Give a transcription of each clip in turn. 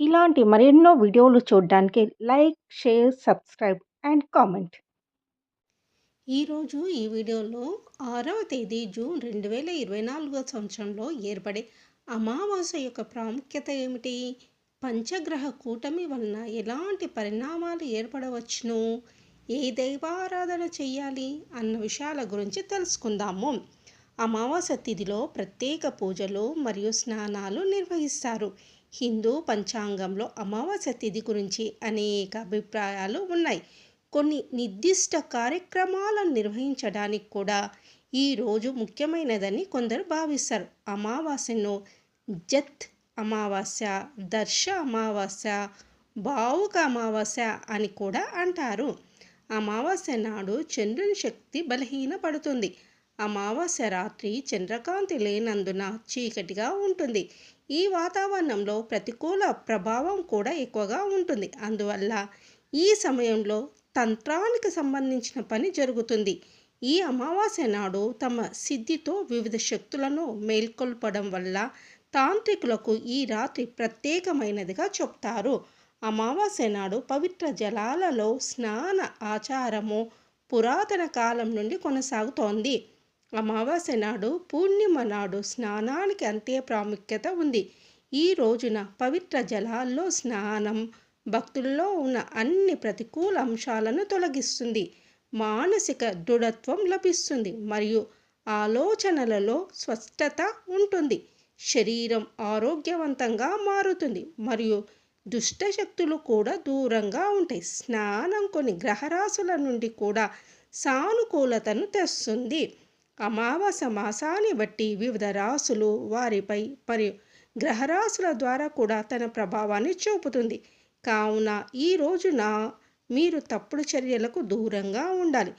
ఇలాంటి మరెన్నో వీడియోలు చూడడానికి like, share, subscribe and comment. ఈరోజు ఈ వీడియోలో ఆరవ తేదీ జూన్ రెండు వేల ఇరవై నాలుగో సంవత్సరంలో ఏర్పడే అమావాస్య యొక్క ప్రాముఖ్యత ఏమిటి? పంచగ్రహ కూటమి వలన ఎలాంటి పరిణామాలు ఏర్పడవచ్చును? ఏ దైవారాధన చెయ్యాలి? అన్న విషయాల గురించి తెలుసుకుందాము. అమావాస్య తిథిలో ప్రత్యేక పూజలు మరియు స్నానాలు నిర్వహిస్తారు. హిందూ పంచాంగంలో అమావాస్య తిథి గురించి అనేక అభిప్రాయాలు ఉన్నాయి. కొన్ని నిర్దిష్ట కార్యక్రమాలను నిర్వహించడానికి కూడా ఈ రోజు ముఖ్యమైనదని కొందరు భావిస్తారు. అమావాస్యను జత్ అమావాస్య దర్శ అమావాస్య భావుక అమావాస్య అని కూడా అంటారు. అమావాస్య నాడు చంద్రుని శక్తి బలహీనపడుతుంది. అమావాస్య రాత్రి చంద్రకాంతి లేనందున చీకటిగా ఉంటుంది. ఈ వాతావరణంలో ప్రతికూల ప్రభావం కూడా ఎక్కువగా ఉంటుంది. అందువల్ల ఈ సమయంలో తంత్రానికి సంబంధించిన పని జరుగుతుంది. ఈ అమావాస్య నాడు తమ సిద్ధితో వివిధ శక్తులను మేల్కొల్పడం వల్ల తాంత్రికులకు ఈ రాత్రి ప్రత్యేకమైనదిగా చెప్తారు. అమావాస్య నాడు పవిత్ర జలాలలో స్నాన ఆచారము పురాతన కాలం నుండి కొనసాగుతోంది. అమావాస్య నాడు పూర్ణిమ నాడు స్నానానికి అంతే ప్రాముఖ్యత ఉంది. ఈ రోజున పవిత్ర జలాల్లో స్నానం భక్తుల్లో ఉన్న అన్ని ప్రతికూల అంశాలను తొలగిస్తుంది. మానసిక దృఢత్వం లభిస్తుంది మరియు ఆలోచనలలో స్పష్టత ఉంటుంది. శరీరం ఆరోగ్యవంతంగా మారుతుంది మరియు దుష్టశక్తులు కూడా దూరంగా ఉంటాయి. స్నానం కొన్ని గ్రహరాశుల నుండి కూడా సానుకూలతను తెస్తుంది. అమావాస మాసాన్ని బట్టి వివిధ రాసులు వారిపై మరియు గ్రహరాశుల ద్వారా కూడా తన ప్రభావాన్ని చూపుతుంది. కావున ఈ రోజున మీరు తప్పుడు చర్యలకు దూరంగా ఉండాలి.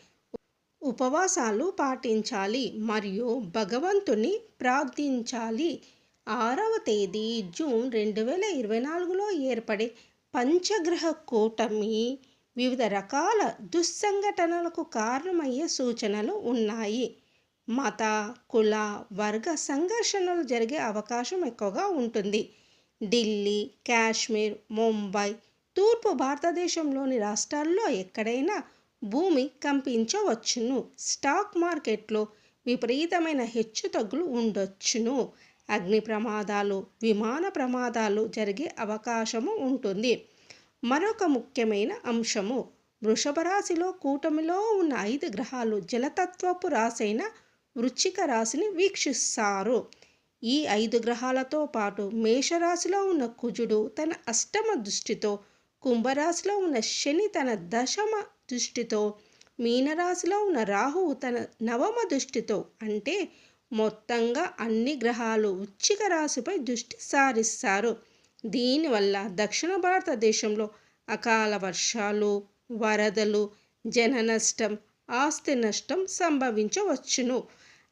ఉపవాసాలు పాటించాలి మరియు భగవంతుని ప్రార్థించాలి. ఆరవ తేదీ జూన్ రెండు వేల ఇరవై నాలుగులో ఏర్పడే పంచగ్రహ కూటమి వివిధ రకాల దుస్సంఘటనలకు కారణమయ్యే సూచనలు ఉన్నాయి. మత కుల వర్గ సంఘర్షణలు జరిగే అవకాశం ఎక్కువగా ఉంటుంది. ఢిల్లీ కాశ్మీర్ ముంబై తూర్పు భారతదేశంలోని రాష్ట్రాల్లో ఎక్కడైనా భూమి కంపించవచ్చును. స్టాక్ మార్కెట్లో విపరీతమైన హెచ్చుతగ్గులు ఉండొచ్చును. అగ్ని ప్రమాదాలు విమాన ప్రమాదాలు జరిగే అవకాశము ఉంటుంది. మరొక ముఖ్యమైన అంశము వృషభ రాశిలో కూటమిలో ఉన్న ఐదు గ్రహాలు జలతత్వపు రాశైన వృచ్చిక రాశిని వీక్షిస్తారు. ఈ ఐదు గ్రహాలతో పాటు మేషరాశిలో ఉన్న కుజుడు తన అష్టమ దృష్టితో కుంభరాశిలో ఉన్న శని తన దశమ దృష్టితో మీనరాశిలో ఉన్న రాహువు తన నవమ దృష్టితో అంటే మొత్తంగా అన్ని గ్రహాలు వృచ్చిక రాశిపై దృష్టి సారిస్తారు. దీనివల్ల దక్షిణ భారతదేశంలో అకాల వర్షాలు వరదలు జన నష్టం ఆస్తి నష్టం సంభవించవచ్చును.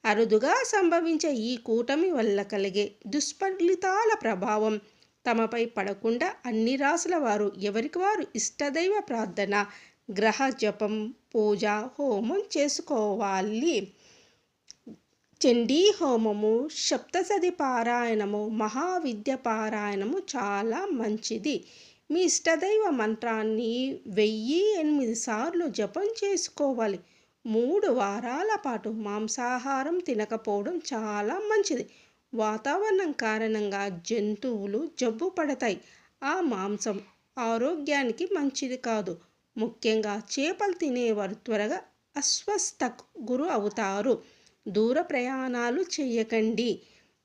అరుదుగా సంభవించే ఈ కూటమి వల్ల కలిగే దుష్ఫలితాల ప్రభావం తమపై పడకుండా అన్ని రాసుల వారు ఎవరికి వారు ఇష్టదైవ ప్రార్థన గ్రహ జపం పూజ హోమం చేసుకోవాలి. చండీ హోమము సప్తసతి పారాయణము మహావిద్య పారాయణము చాలా మంచిది. మీ ఇష్టదైవ మంత్రాన్ని వెయ్యి ఎనిమిది సార్లు జపం చేసుకోవాలి. మూడు వారాల పాటు మాంసాహారం తినకపోవడం చాలా మంచిది. వాతావరణం కారణంగా జంతువులు జబ్బు పడతాయి. ఆ మాంసం ఆరోగ్యానికి మంచిది కాదు. ముఖ్యంగా చేపలు తినేవారు త్వరగా అస్వస్థకు గురు అవుతారు. దూర ప్రయాణాలు చేయకండి.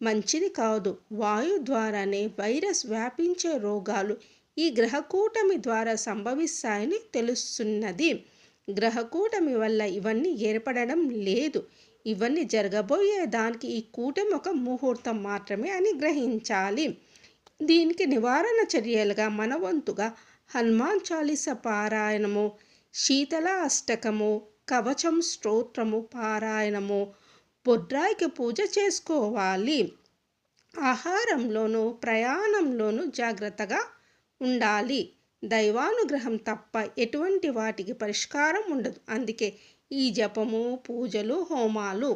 మంచిది కాదు. వాయు ద్వారానే వైరస్ వ్యాపించే రోగాలు ఈ గ్రహకూటమి ద్వారా సంభవిస్తాయని తెలుస్తున్నది. గ్రహకూటమి వల్ల ఇవన్నీ ఏర్పడడం లేదు. ఇవన్నీ జరగబోయే దానికి ఈ కూటమి ఒక ముహూర్తం మాత్రమే అని గ్రహించాలి. దీనికి నివారణ చర్యలుగా మనవంతుగా హనుమాన్ చాలీస పారాయణము శీతల అష్టకము కవచం స్తోత్రము పారాయణము బొడ్రాయికి పూజ చేసుకోవాలి. ఆహారంలోనూ ప్రయాణంలోనూ జాగ్రత్తగా ఉండాలి. దైవానుగ్రహం తప్ప ఎటువంటి వాటికి పరిష్కారం ఉండదు. అందుకే ఈ జపము పూజలు హోమాలు